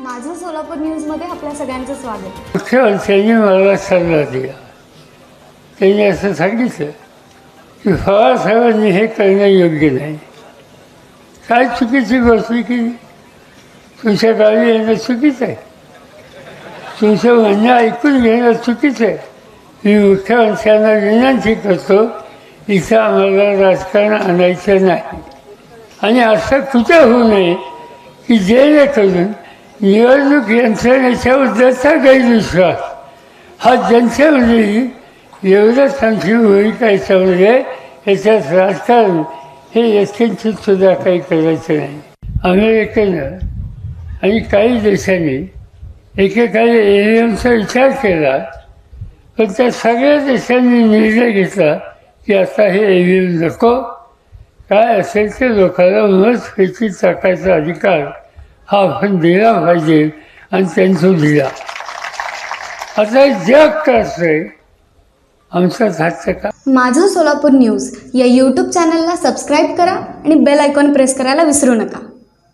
माझं सोलापूर न्यूजमध्ये आपल्या सगळ्यांचं स्वागत. त्यांनी मला सल्ला दिला. त्यांनी असं सांगितलं की बाळासाहेबांनी हे करणं योग्य नाही. काय चुकीची गोष्ट की तुमच्या गावी येणं चुकीचं आहे? तुमचं म्हणणं ऐकून घेणं चुकीचं आहे? मी मुख्यमंत्र्यांना विनंती करतो इथं आम्हाला राजकारण आणायचं नाही. आणि असं कुठं होऊ नये की जेणेकरून निवडणूक यंत्रणेच्या यंत्रणेच्याबद्दलचा गैरविश्वास हा जनतेमध्ये एवढंच आमची भूमिका याच्यामध्ये याच्यात राजकारण हे यथकिंचित सुद्धा काही करायचं नाही. अमेरिकेनं आणि काही देशांनी एकेकाळी एलियनचा विचार केला पण त्या सगळ्या देशांनी निर्णय घेतला की आता हे एलियन नको. काय असेल ते लोकांना मत स्फूर्ती टाकायचा अधिकार हा आपण दिला पाहिजे आणि त्यांचं दिला आता जग करतंय आमचाच हातचं का? माझं सोलापूर न्यूज या यूट्यूब चॅनलला सबस्क्राईब करा आणि बेल आयकॉन प्रेस करायला विसरू नका.